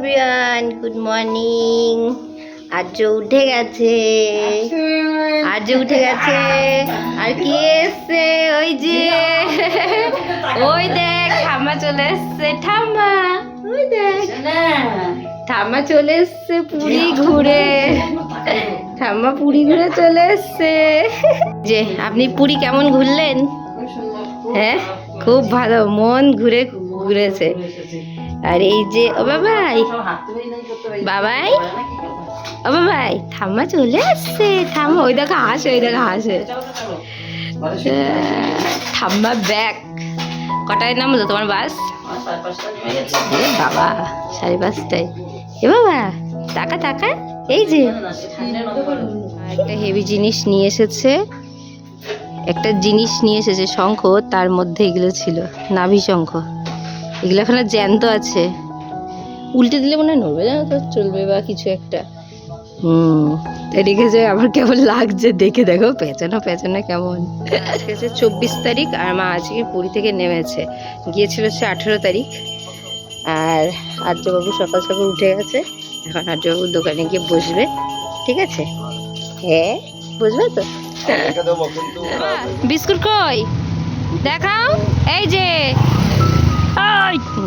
বিয়ান good morning আর্য উঠে গেছে। আর্য উঠে গেছে। আর কি এসছে? ওই যে। ওই দেখ, ঠাম্মা চলে এসছে। ঠাম্মা, ওই দেখ। ঠাম্মা চলে এসছে পুরী ঘুরে। ঠাম্মা পুরী ঘুরে চলে এসছে। যে, আপনি পুরী কেমন ঘুরলেন? হ্যাঁ? খুব ভালো। মন ঘুরে ঘুরেছে। আর এই যে, ও বাবাই বাবাই, ও বাবাই ঠাম্মা চলে আসছে, ঠাম্মা, ওই দেখো হাসে, ওই দেখো হাসে। ঠাম্মা ব্যাগ কটায় নামলো তোমার বাস? বাবা, সাড়ে পাঁচটায়। এ বাবা টাকা টাকা এই যে। একটা হেভি জিনিস নিয়ে এসেছে। একটা জিনিস নিয়ে এসেছে শঙ্খ, তার মধ্যে এগুলো ছিল, নাভি শঙ্খ। এগুলো এখন জ্যান্ত আছে। উল্টে দিলে মনে হয় নড়বে জানো তো? চলবে বা কিছু একটা। হুম তাই রেখেছে আমার কেমন লাগছে দেখে। দেখো পেঁচানো পেঁচানো কেমন। আজকে হচ্ছে চব্বিশ তারিখ আর মা আজকে পুরী থেকে নেমেছে। গিয়েছিল হচ্ছে আঠেরো তারিখ। আর আর্যবাবু সকাল সকাল উঠে গেছে। এখন আর্যবাবুর দোকানে গিয়ে বসবে। ঠিক আছে? হ্যাঁ বুঝবে তো? বিস্কুট কই? দেখাও। এই যে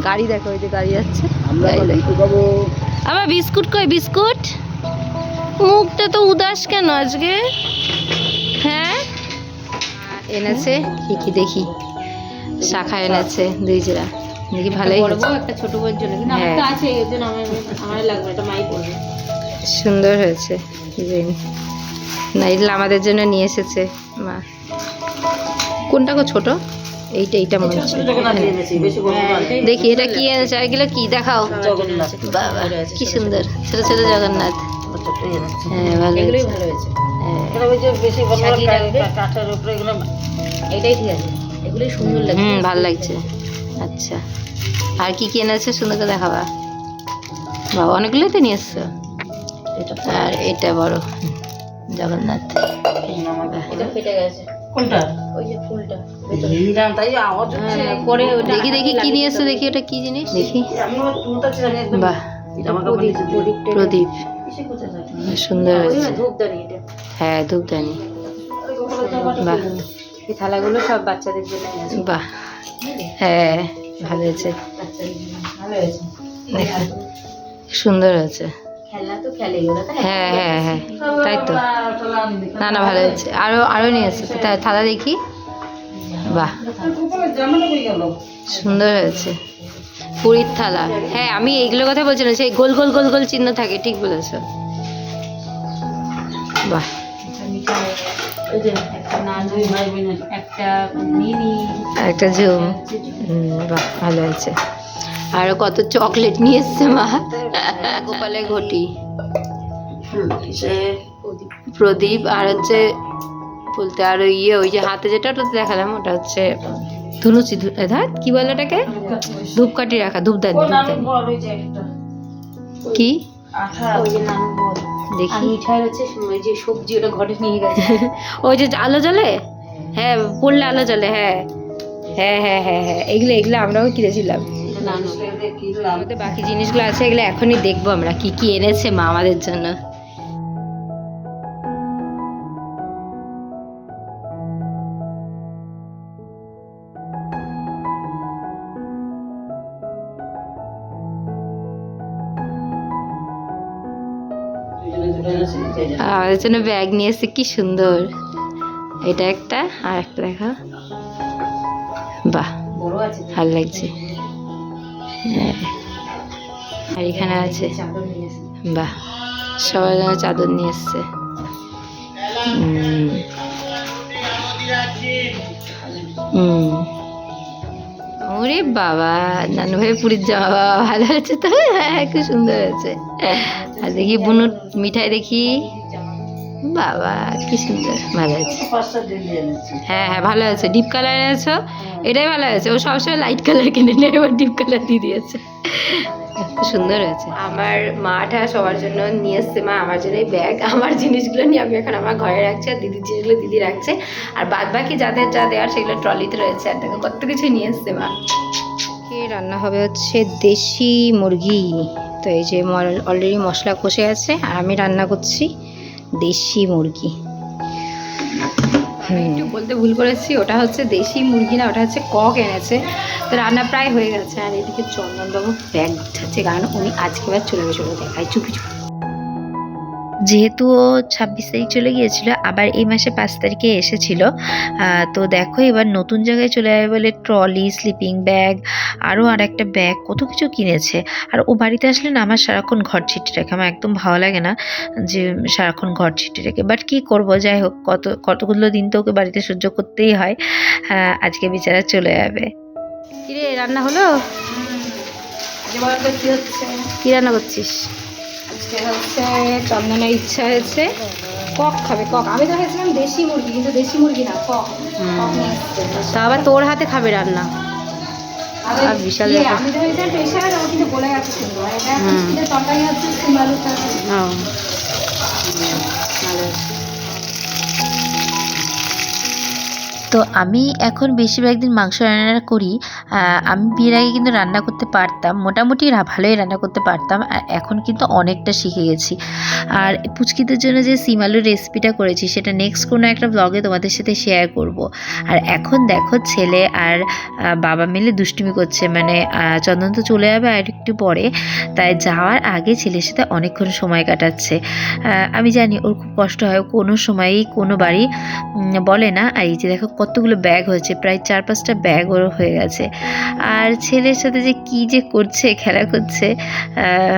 গাড়ি দেখো ওই যে গাড়ি যাচ্ছে আবার বিস্কুট কই বিস্কুট? মুখটা তো উদাস কেন আজকে? হ্যাঁ? এনেছে কি কি দেখি? শাখা এনেছে দুই জোড়া। দেখি ভালোই। একটা ছোট বউয়ের জন্য। কিন্তু আমার হ্যাঁ। আছে এর জন্য আমার আমার লাগবে এটা মাই পড়বে সুন্দর হয়েছে ডিজাইন। না এগুলো আমাদের জন্য নিয়ে এসেছে মা। কোনটা গো ছোট? এইটা এইটা মনে হচ্ছে। দেখি এটা কি এনেছে? আর এগুলো কি? দেখাও। বাবা কি সুন্দর। ছোট ছোট জগন্নাথ। হ্যাঁ ভালো হয়েছে। হ্যাঁ। হুম ভালো লাগছে। আচ্ছা। আর কি কি এনেছে? সুন্দর করে দেখাবা। বাবা অনেকগুলোই তো নিয়ে এসছো। এটা আর এটা বড়। জগন্নাথ। এটা ফেটে গেছে। কোনটা ওই যে ফুলটা হ্যাঁ, ওটা দেখি দেখি কি নিয়ে এসছো দেখি ওটা কি জিনিস? দেখি। বাহ। প্রদীপ সুন্দর হ্যাঁ ধূপদানি। বাহ। এই থালাগুলো সব বাচ্চাদের জন্য আছে বাহ। হ্যাঁ। ভালো হয়েছে। ভালো হয়েছে। সুন্দর হয়েছে। তো হ্যাঁ হ্যাঁ হ্যাঁ তাই তো। না না ভালো হয়েছে আরও আরও নিয়ে এসেছে। থালা দেখি। বাহ। সুন্দর হয়েছে। পুরীর থালা। হ্যাঁ আমি এইগুলোর কথা বলছি না সেই গোল গোল গোল গোল চিহ্ন থাকে ঠিক বলেছ। বাহ। একটা ঝুম বাহ ভালো হয়েছে। আরও কত চকলেট নিয়ে এসছে মা। গোপালে ঘটি। প্রদীপ। আর হচ্ছে বলতে আর ইয়ে ওই যে হাতে যেটা ওটা দেখালাম ওটা হচ্ছে ধুনুচি ধাত কি বলে ওটাকে? ধূপকাঠি রাখা ধূপদানি কি? দেখি। ওই যে সবজি ওটা ঘরে নিয়ে গেছে। ওই যে আলো জ্বলে? হ্যাঁ পড়লে আলো জ্বলে হ্যাঁ। হ্যাঁ হ্যাঁ হ্যাঁ হ্যাঁ। এগুলো এগুলো আমরাও কিনেছিলাম। আমাদের বাকি জিনিসগুলো আছে এগুলো এখনই দেখব আমরা। কি কি এনেছে মা আমাদের জন্য? আমাদের জন্য ব্যাগ নিয়ে এসে কি সুন্দর। এটা একটা আর একটা দেখা। বাহ ভালো লাগছে। আর এখানে আছে। বাহ সবার জন্য চাদর নিয়ে এসছে। হুম। হুম। ওরে বাবা নানু ভাই পুরীর জামা বাবা ভালো হয়েছে তো? হ্যাঁ খুব সুন্দর হয়েছে। আর দেখি বুনুর মিঠাই দেখি। বাবা কি সুন্দর ভালো এনেছি হ্যাঁ হ্যাঁ ভালো আছে। ডিপ কালার এনেছো এটাই ভালো হয়েছে ও সবসময় লাইট কালার কিনে নিয়ে এবার ডিপ কালার দিয়ে দিয়েছে। সুন্দর হয়েছে। আমার মাটা সবার জন্য নিয়ে এসছে মা আমার জন্য ব্যাগ আমার জিনিসগুলো নিয়ে আমি এখন আমার ঘরে রাখছি আর দিদির জিনিসগুলো দিদি রাখছে। আর বাদ বাকি যাদের যা দেওয়ার সেগুলো ট্রলিতে রয়েছে। আর দেখো কত কিছু নিয়ে এসছে মা। কি রান্না হবে? হচ্ছে দেশি মুরগি। তো এই যে অলরেডি মশলা কষে আছে আর আমি রান্না করছি দেশি মুরগি। একটু বলতে ভুল করেছি, ওটা হচ্ছে দেশি মুরগি না, ওটা হচ্ছে কক এনেছে। তো রান্না প্রায় হয়ে গেছে। আর এদিকে চন্দনবাবু ব্যাগ গুছাচ্ছে কারণ উনি আজকে বার চলে গেছে, ওটা দেখায়। চুপি চুপি। যেহেতু ও ছাব্বিশ তারিখ চলে গিয়েছিল আবার এই মাসে পাঁচ তারিখে এসেছিল। তো দেখো এবার নতুন জায়গায় চলে যাবে বলে ট্রলি স্লিপিং ব্যাগ আরও আর একটা ব্যাগ কত কিছু কিনেছে। আর ও বাড়িতে আসলে না আমার সারাক্ষণ ঘর ছিটে রাখে আমার একদম ভালো লাগে না যে সারাক্ষণ ঘর ছিটে রাখে। বাট কি করব যাই হোক কত কতগুলো দিন তো ওকে বাড়িতে সহ্য করতেই হয়। আহ, আজকে বিচারা চলে যাবে। কিরে রান্না হলো? কি হচ্ছে? কি রান্না করছিস? আজকে হচ্ছে চন্দনের ইচ্ছা হয়েছে কক খাবে কক। আমি তো ভেবেছিলাম দেশি মুরগি কিন্তু দেশি মুরগি না কক। তা আবার তোর হাতে খাবে রান্না। আর বিশাল ইয়ে, আমি তো ভেবেছিলাম প্রেশার ও কিন্তু বলে গেছে সুন্দর এটা এখন হুম। শীতের তরকারি হচ্ছে সিম তরকারি। ও। ভালো তো আমি এখন বেশিরভাগ দিন মাংস রান্না করি আমি বিয়ের আগে কিন্তু রান্না করতে পারতাম, মোটামুটি ভালোই রান্না করতে পারতাম, আর এখন কিন্তু অনেকটা শিখে গেছি। আর পুচকিদের জন্য যে সিম আলুর রেসিপিটা করেছি, সেটা নেক্সট কোনো একটা ব্লগে তোমাদের সাথে শেয়ার করব। আর এখন দেখো ছেলে আর বাবা মিলে দুষ্টুমি করছে মানে চন্দন তো চলে যাবে আর একটু পরে, তাই যাওয়ার আগে ছেলের সাথে অনেকক্ষণ সময় কাটাচ্ছে। আমি জানি ওর খুব কষ্ট হয়, কোনো সময়ই কোনো বাড়ি বলে না। আর এই যে দেখো কতগুলো ব্যাগ হয়েছে, প্রায় চার পাঁচটা ব্যাগ ওর হয়ে গেছে। আর ছেলের সাথে যে কি যে করছে, খেলা করছে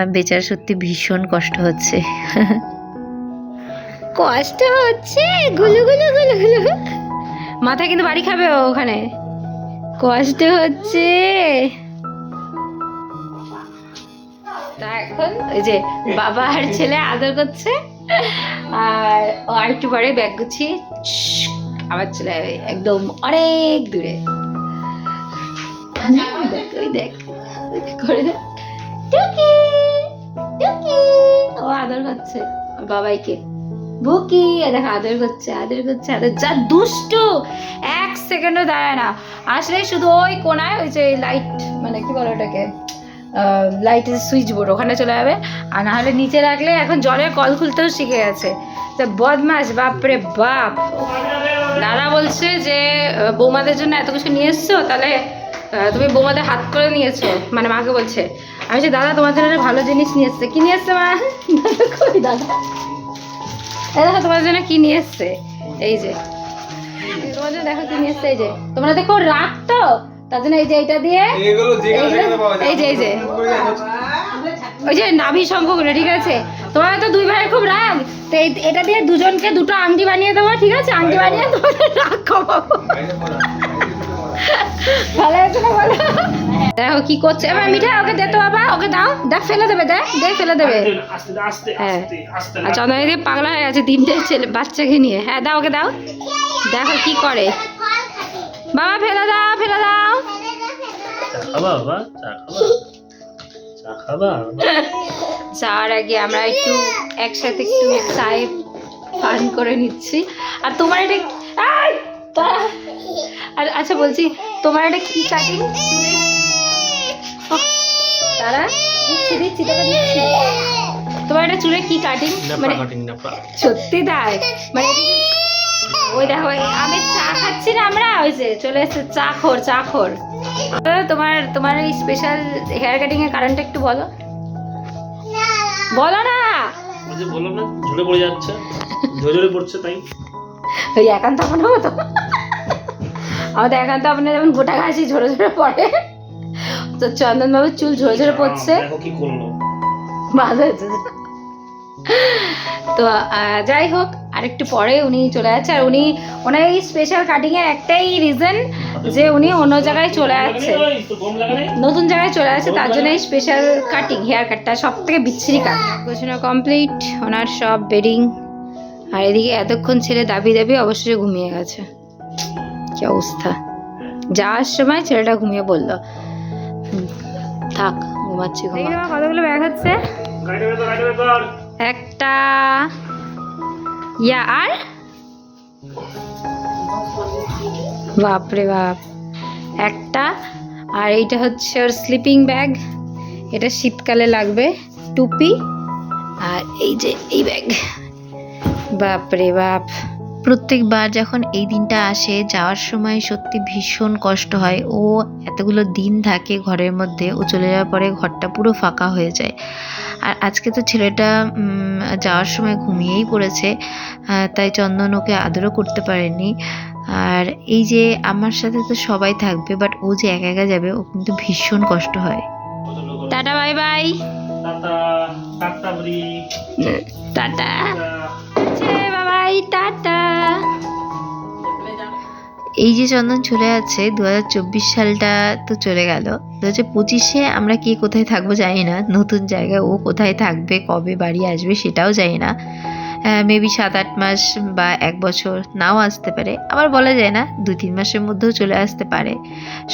বেচার সত্যি ভীষণ কষ্ট হচ্ছে। কষ্ট হচ্ছে? গুলু গুলু গুলু গুলু। মাথায় কিন্তু বাড়ি খাবে ওখানে। কষ্ট হচ্ছে। এখন ওই যে বাবা আর ছেলে আদর করছে। আর একটু পরে ব্যাগ গুছিয়ে আবার চলে যাবে একদম অনেক দূরে। টুকি ও আদর আদর যা দুষ্টু, এক সেকেন্ডও দাঁড়ায় না। আসলে শুধু ওই কোনায় ওই যে লাইট মানে কি বলে ওটাকে লাইটের সুইচ বোর্ড ওখানে চলে যাবে। আর না হলে নিচে রাখলে এখন জলের কল খুলতেও শিখে গেছে। তা বদমাস বাপরে বাপ। দাদা বলছে যে বৌমাদের জন্য এত কিছু নিয়ে এসছো তাহলে তুমি বৌমাদের হাত করে নিয়েছো। মানে মাকে বলছে। আমি যে দাদা তোমার জন্য ভালো জিনিস নিয়ে এসছে। কি নিয়ে এসছে মা? কই দাদা? এই দেখো তোমার জন্য কি নিয়ে এসছে? এই যে তোমার জন্য দেখো কি নিয়ে এসছে এই যে তোমরা দেখো রাত তো? তার জন্য এই যে এটা দিয়ে এই যে, এই যে। ওই যে নাভি শঙ্খগুলো ঠিক আছে? তোমার তো দুই ভাইয়ের খুব রাগ। তো এই- এটা দিয়ে দুজনকে দুটো আংটি বানিয়ে দেবো ঠিক আছে? আংটি বানিয়ে তোমাদের রাগ কমাবো। ভালো আছে না বলো? দেখো কি করছে। এবার মিঠা ওকে দে তো বাবা ওকে দাও। দেখ ফেলে দেবে দেখ দেখ ফেলে দেবে। হ্যাঁ। আর চন্দ্রদিদি পাগলা হয়ে গেছে তিনটে ছেলে বাচ্চাকে নিয়ে। হ্যাঁ দাও ওকে দাও। দেখো কি করে। বাবা ফেলে দাও ফেলে দাও। বাবা? যাওয়ার আগে আমরা একটু একসাথে একটু চায় পান করে নিচ্ছি। আর তোমার এটা আর আচ্ছা বলছি তোমার এটা কি কাটিং তারা? দিচ্ছি দিচ্ছি তোকে দিচ্ছি তোমার এটা চুলে কি কাটিং? মানে সত্যি তাই? মানে ওই দেখো আমি চা খাচ্ছি না আমরা ওই যে চলে এসেছে চা খোর চা খোর। তোমার তোমার এই স্পেশাল হেয়ার কাটিং এর কারণটা একটু বলো। বলো না। ওই যে বললাম না ঝরে পড়ে যাচ্ছে। ঝরে পড়ছে তাই। ওই একান্ত আপনার মতো আমাদের একান্ত আপনার যেমন গোটা ঘাসি ঝরে ঝরে পড়ে। তো চন্দন বাবুর চুল ঝরে ঝরে পড়ছে। কি করল। ভালো হয়েছে। তো যাই হোক আরেকটু পরে উনি চলে যাচ্ছে। আর উনি ওনার এই স্পেশাল কাটিং এর একটাই রিজন যে উনি অন্য জায়গায় চলে যাচ্ছে। নতুন জায়গায় চলে আসছে তার জন্য এই স্পেশাল কাটিং হেয়ার কাটটা সব থেকে বিচ্ছিরি কাট গোছানো কমপ্লিট ওনার সব বেডিং আর এদিকে এতক্ষণ ছেলে দাবি দাবি অবশ্যই ঘুমিয়ে গেছে। কি অবস্থা? যাওয়ার সময় ছেলেটা ঘুমিয়ে পড়ল। থাক ঘুমাচ্ছি ঘুমা কতগুলো ব্যাগ হচ্ছে? একটা ইয়া আর? বাপরে বাপ। একটা, আর এইটা হচ্ছে ওর স্লিপিং ব্যাগ এটা শীতকালে লাগবে, টুপি। আর এই যে এই ব্যাগ বাপ রে বাপ। প্রত্যেকবার যখন এই দিনটা আসে যাওয়ার সময় সত্যি ভীষণ কষ্ট হয়। ও এতগুলো দিন থাকে ঘরের মধ্যে ও চলে যাওয়ার পরে ঘরটা পুরো ফাঁকা হয়ে যায়। আর আজকে তো ছেলেটা যাওয়ার সময় ঘুমিয়েই পড়েছে তাই চন্দন ওকে আদরও করতে পারেনি। আর এই যে আমার সাথে তো সবাই থাকবে বাট ও যে একা একা যাবে ও কিন্তু ভীষণ কষ্ট হয়। Tata bye bye. Tata. Tata. বলি টাটা। এই যে চন্দন চলে যাচ্ছে দু সালটা তো চলে গেল। দু হাজার পঁচিশে আমরা কে কোথায় থাকব জানি না। নতুন জায়গায় ও কোথায় থাকবে, কবে বাড়ি আসবে সেটাও জানি না। মেবি সাত আট মাস বা এক বছর নাও আসতে পারে। আবার বলা যায় না দু তিন মাসের মধ্যেও চলে আসতে পারে।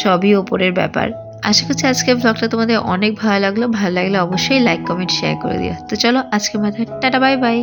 সবই ওপরের ব্যাপার। আশা করছি আজকের ব্লগটা তোমাদের অনেক ভালো লাগল। ভালো লাগলে অবশ্যই লাইক কমেন্ট শেয়ার করে দিও। তো চলো, আজকের মাথায় টাটা বাই বাই